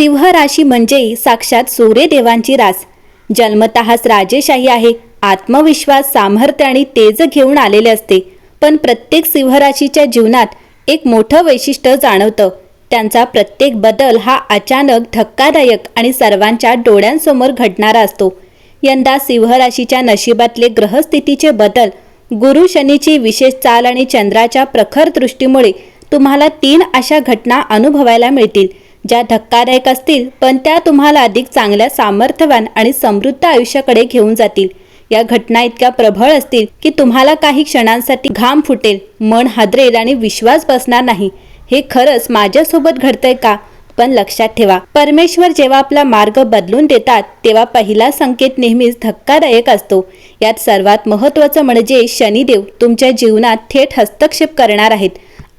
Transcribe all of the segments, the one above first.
सिंह राशी म्हणजे साक्षात सूर्यदेवांची रास. जन्मतःच राजेशाही आहे. आत्मविश्वास सामर्थ्य आणि तेज घेऊन आलेले असते. पण प्रत्येक सिंहराशीच्या जीवनात एक मोठं वैशिष्ट्य जाणवतं. त्यांचा प्रत्येक बदल हा अचानक धक्कादायक आणि सर्वांच्या डोळ्यांसमोर घडणारा असतो. यंदा सिंहराशीच्या नशिबातले ग्रहस्थितीचे बदल गुरु शनीची विशेष चाल आणि चंद्राच्या प्रखर दृष्टीमुळे तुम्हाला तीन अशा घटना अनुभवायला मिळतील. ज्या धक्कादायक असतील पण त्या तुम्हाला अधिक चांगल्या सामर्थ्यवान आणि समृद्ध आयुष्याकडे घेऊन जातील. या घटना इतक्या प्रबळ असतील की तुम्हाला काही क्षणांसाठी घाम फुटेल मन हादरेल आणि विश्वास बसणार नाही. हे खरंच माझ्यासोबत घडतंय का? पण लक्षात ठेवा परमेश्वर जेव्हा आपला मार्ग बदलून देतात तेव्हा पहिला संकेत नेहमीच धक्कादायक असतो. यात सर्वात महत्त्वाचं म्हणजे शनिदेव तुमच्या जीवनात थेट हस्तक्षेप करणार आहेत.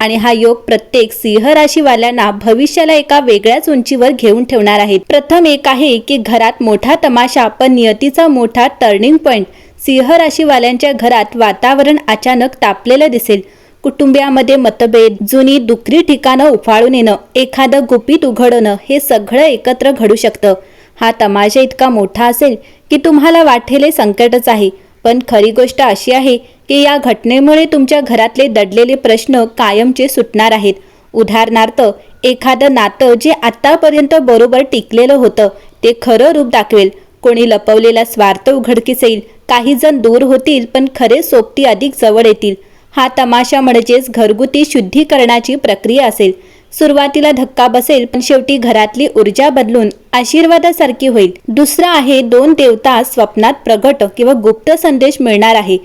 आणि हा योग प्रत्येक सिंह राशीवाल्यांना भविष्याला एका वेगळ्याच उंचीवर घेऊन ठेवणार आहेत प्रथम एक आहे की घरात मोठा तमाशा पण नियतीचा मोठा टर्निंग पॉइंट सिंह राशीवाल्यांच्या घरात वातावरण अचानक तापलेलं दिसेल. कुटुंबियामध्ये मतभेद जुनी दुखरी ठिकाणं उफाळून येणं एखादं गुपित उघडणं हे सगळं एकत्र घडू शकतं. हा तमाशा इतका मोठा असेल की तुम्हाला वाटेल हे संकटच आहे. पण खरी गोष्ट अशी आहे की या घटनेमुळे तुमच्या घरातले दडलेले प्रश्न कायमचे सुटणार आहेत. उदाहरणार्थ एखादं नातं जे आतापर्यंत बरोबर टिकलेलं होतं ते खरं रूप दाखवेल. कोणी लपवलेला स्वार्थ उघडकीस येईल काही जण दूर होतील पण खरे सोबती अधिक जवळ येतील. हा तमाशा म्हणजेच घरगुती शुद्धीकरणाची प्रक्रिया असेल. सुरुवातीला धक्का बसेल पण शेवटी घरातली ऊर्जा बदलून आशीर्वादासारखी होईल. दुसरा आहे दोन देवता स्वप्नात प्रगट किंवा गुप्त संदेश मिळणार आहे.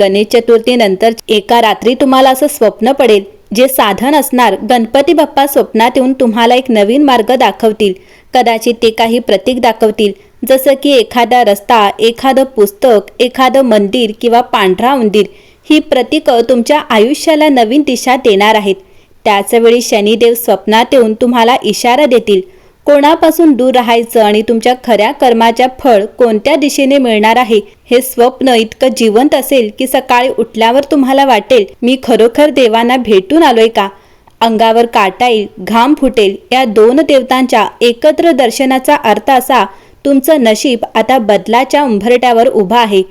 गणेश चतुर्थीनंतर एका रात्री तुम्हाला असं स्वप्न पडेल जे साधन असणार गणपती बाप्पा स्वप्नात येऊन तुम्हाला एक नवीन मार्ग दाखवतील. कदाचित ते काही प्रतीक दाखवतील जसं की एखादा रस्ता एखादं पुस्तक एखादं मंदिर किंवा पांढरा उंदीर. ही प्रतीकं तुमच्या आयुष्याला नवीन दिशा देणार आहेत. त्याचवेळी शनिदेव स्वप्नात येऊन तुम्हाला इशारा देतील. कोणापासून दूर राहायचं आणि तुमच्या खऱ्या कर्माच्या फळ कोणत्या दिशेने मिळणार आहे हे स्वप्न इतकं जिवंत असेल की सकाळी उठल्यावर तुम्हाला वाटेल मी खरोखर देवांना भेटून आलोय का? अंगावर काटा येईल घाम फुटेल या दोन देवतांच्या एकत्र दर्शनाचा अर्थ असा तुमचं नशीब आता बदलाच्या उंभरट्यावर उभा आहे.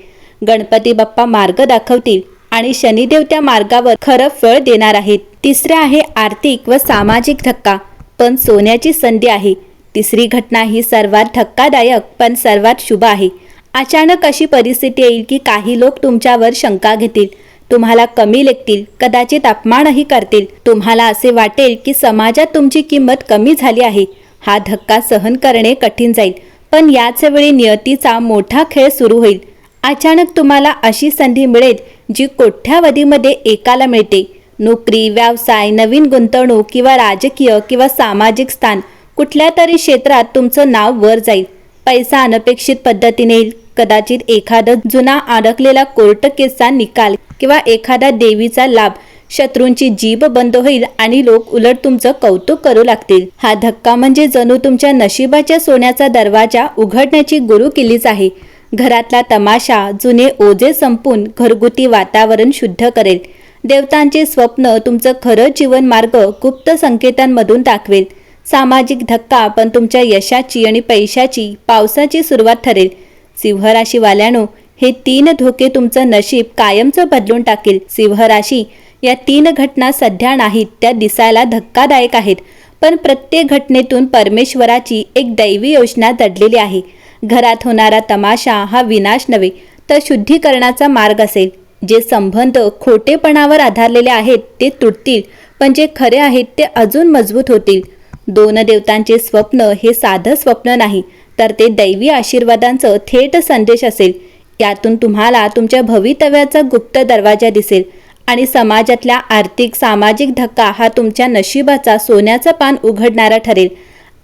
गणपती बाप्पा मार्ग दाखवतील आणि शनिदेव त्या मार्गावर खरं फळ देणार आहेत. तिसरे आहे आर्थिक व सामाजिक धक्का. पण सोन्याची संधी आहे. तिसरी घटना ही सर्वात धक्कादायक पण सर्वात शुभ आहे. अचानक अशी परिस्थिती येईल की काही लोक तुमच्यावर शंका घेतील. तुम्हाला कमी लेखतील कदाचित अपमानही करतील. तुम्हाला असे वाटेल की समाजात तुमची किंमत कमी झाली आहे. हा धक्का सहन करणे कठीण जाईल पण याच वेळी नियतीचा मोठा खेळ सुरू होईल. अचानक तुम्हाला अशी संधी मिळेल जी कोठ्यावधीमध्ये एकाला मिळते. नोकरी व्यवसाय नवीन गुंतवणूक किंवा राजकीय किंवा सामाजिक स्थान कुठल्या तरी क्षेत्रात तुमचं नाव वर जाईल. पैसा अनपेक्षित पद्धतीने येईल कदाचित एखादा जुना अडकलेला कोर्ट केसचा निकाल किंवा एखादा देवीचा लाभ शत्रूंची जीभ बंद होईल आणि लोक उलट तुमचं कौतुक करू लागतील. हा धक्का म्हणजे जणू तुमच्या नशिबाच्या सोन्याचा दरवाजा उघडण्याची गुरु केलीच आहे. घरातला तमाशा जुने ओझे संपून घरगुती वातावरण शुद्ध करेल. देवतांचे स्वप्न तुमचं खरं जीवन मार्ग गुप्त संकेतांमधून दाखवेल. सामाजिक धक्का पण तुमच्या यशाची आणि पैशाची पावसाची सुरुवात ठरेल. सिंहराशीवाल्यानो हे तीन धोके तुमचं नशीब कायमचं बदलून टाकेल. सिंहराशी या तीन घटना सध्या नाहीत त्या दिसायला धक्कादायक आहेत. पण प्रत्येक घटनेतून परमेश्वराची एक दैवी योजना दडलेली आहे. घरात होणारा तमाशा हा विनाश नव्हे तर शुद्धीकरणाचा मार्ग असेल. जे संबंध खोटेपणावर आधारलेले आहेत ते तुटतील. पण जे खरे आहेत ते अजून मजबूत होतील. दोन देवतांचे स्वप्न हे साधं स्वप्न नाही तर ते दैवी आशीर्वादांचं थेट संदेश असेल. यातून तुम्हाला तुमच्या भवितव्याचा गुप्त दरवाजा दिसेल आणि समाजातल्या आर्थिक सामाजिक धक्का हा तुमच्या नशिबाचा सोन्याचं पान उघडणारा ठरेल.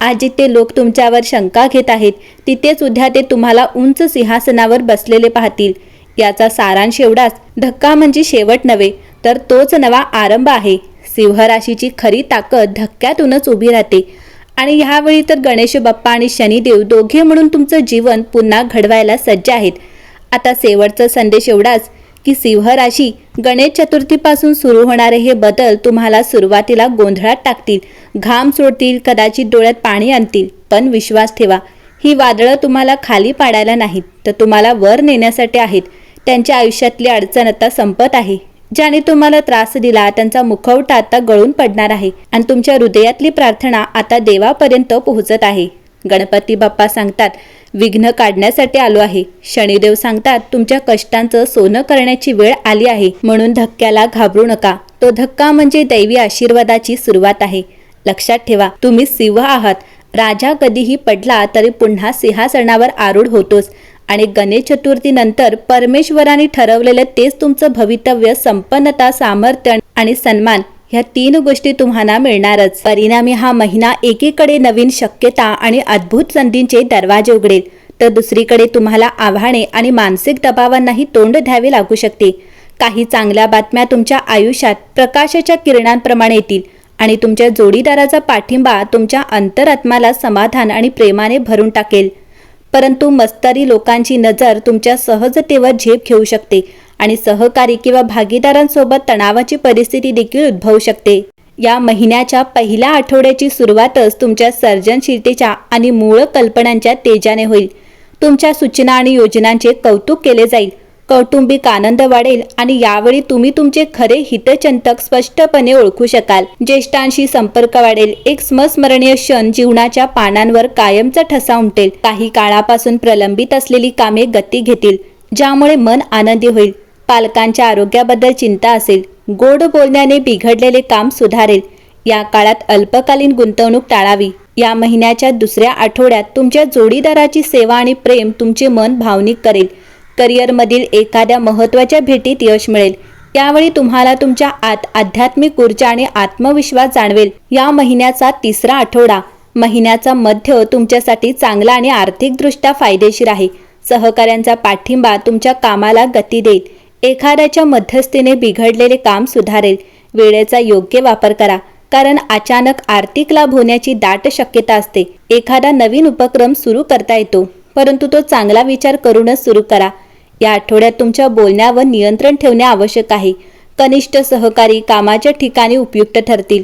आज जिथे लोक तुमच्यावर शंका घेत आहेत तिथेच उद्या ते तुम्हाला उंच सिंहासनावर बसलेले पाहतील. याचा सारांश एवढाच धक्का म्हणजे शेवट नव्हे तर तोच नवा आरंभ आहे. सिंहराशीची खरी ताकद धक्क्यातूनच उभी राहते. आणि ह्यावेळी तर गणेश बाप्पा आणि शनिदेव दोघे म्हणून तुमचं जीवन पुन्हा घडवायला सज्ज आहेत. आता शेवटचा संदेश एवढाच की सिंह राशी गणेश चतुर्थीपासून सुरू होणारे हे बदल तुम्हाला सुरुवातीला गोंधळात टाकतील घाम सोडतील कदाचित डोळ्यात पाणी आणतील पण विश्वास ठेवा ही वादळं तुम्हाला खाली पाडायला नाहीत तर तुम्हाला वर नेण्यासाठी आहेत. त्यांच्या आयुष्यातली अडचण आता संपत आहे. ज्याने तुम्हाला त्रास दिला त्यांचा मुखवटा आता गळून पडणार आहे आणि तुमच्या हृदयातली प्रार्थना आता देवापर्यंत पोहोचत आहे. गणपती बाप्पा सांगतात विघ्न काढण्यासाठी आलो आहे. शनिदेव सांगतात तुमच्या कष्टांचं सोनं करण्याची वेळ आली आहे. म्हणून धक्क्याला घाबरू नका. तो धक्का म्हणजे दैवी आशीर्वादाची सुरुवात आहे. लक्षात ठेवा तुम्ही सिंह आहात. राजा कधीही पडला तरी पुन्हा सिंहासनावर आरूढ होतोच. आणि गणेश चतुर्थीनंतर परमेश्वराने ठरवलेलं तेच तुमचं भवितव्य संपन्नता सामर्थ्य आणि सन्मान ह्या तीन गोष्टी तुम्हाला मिळणारच. परिणामी हा महिना एकीकडे नवीन शक्यता आणि अद्भुत संधींचे दरवाजे उघडेल तर दुसरीकडे तुम्हाला आव्हाने आणि मानसिक दबावांनाही तोंड द्यावे लागू शकते. काही चांगल्या बातम्या तुमच्या आयुष्यात प्रकाशाच्या किरणांप्रमाणे येतील आणि तुमच्या जोडीदाराचा पाठिंबा तुमच्या अंतरात्माला समाधान आणि प्रेमाने भरून टाकेल. परंतु मस्तारी लोकांची नजर तुमच्या सहजतेवर झेप घेऊ शकते आणि सहकारी किंवा भागीदारांसोबत तणावाची परिस्थिती देखील उद्भवू शकते. या महिन्याच्या पहिल्या आठवड्याची सुरुवातच तुमच्या सर्जनशीलतेच्या आणि मूळ कल्पनांच्या तेजाने होईल. तुमच्या सूचना आणि योजनांचे कौतुक केले जाईल. कौटुंबिक आनंद वाढेल आणि यावेळी तुम्ही तुमचे खरे हितचिंतक स्पष्टपणे ओळखू शकाल. ज्येष्ठांशी संपर्क वाढेल. एक स्मस्मरणीय क्षण जीवनाच्या पानांवर कायमचा ठसा उमटेल. काही काळापासून प्रलंबित असलेली कामे गती घेतील ज्यामुळे मन आनंदी होईल. पालकांच्या आरोग्याबद्दल चिंता असेल. गोड बोलण्याने बिघडलेले काम सुधारेल. या काळात अल्पकालीन गुंतवणूक टाळावी. या महिन्याच्या दुसऱ्या आठवड्यात तुमच्या जोडीदाराची सेवा आणि प्रेम तुमचे मन भावनिक करेल. करिअरमधील एखाद्या महत्त्वाच्या भेटीत यश मिळेल. त्यावेळी तुम्हाला तुमच्या आत आध्यात्मिक ऊर्जा आणि आत्मविश्वास जाणवेल. या महिन्याचा तिसरा आठवडा. महिन्याचा मध्य तुमच्यासाठी चांगला आणि आर्थिकदृष्ट्या फायदेशीर आहे. सहकाऱ्यांचा पाठिंबा तुमच्या कामाला गती देईल. एखाद्याच्या मध्यस्थीने बिघडलेले काम सुधारेल. वेळेचा योग्य वापर करा. कारण अचानक आर्थिक लाभ होण्याची दाट शक्यता असते. एखादा नवीन उपक्रम सुरू करता येतो. परंतु तो चांगला विचार करूनच सुरू करा. या आठवड्यात तुमच्या बोलण्यावर नियंत्रण ठेवणे आवश्यक आहे. कनिष्ठ सहकारी कामाच्या ठिकाणी उपयुक्त ठरतील.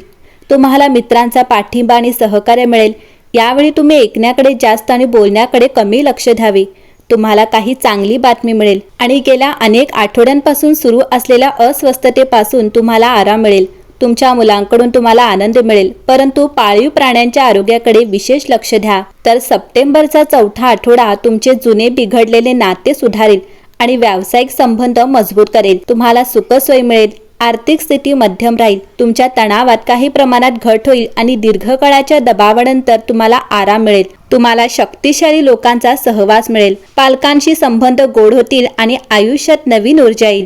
तुम्हाला मित्रांचा पाठिंबा आणि सहकार्य मिळेल. यावेळी तुम्ही ऐकण्याकडे जास्त आणि बोलण्याकडे कमी लक्ष द्यावे. तुम्हाला काही चांगली बातमी मिळेल आणि गेल्या अनेक आठवड्यांपासून सुरू असलेल्या अस्वस्थतेपासून तुम्हाला आराम मिळेल. तुमच्या मुलांकडून तुम्हाला आनंद मिळेल. परंतु पाळीव प्राण्यांच्या आरोग्याकडे विशेष लक्ष द्या. तर सप्टेंबरचा चौथा आठवडा तुमचे जुने बिघडलेले नाते सुधारेल. आणि व्यावसायिक संबंध मजबूत करेल. तुम्हाला सुखसोय मिळेल. आर्थिक स्थिती मध्यम राहील. तुमच्या तणावात काही प्रमाणात घट होईल आणि दीर्घकाळाच्या दबावानंतर तुम्हाला आराम मिळेल. तुम्हाला शक्तिशाली लोकांचा सहवास मिळेल. पालकांशी संबंध गोड होतील आणि आयुष्यात नवीन ऊर्जा येईल.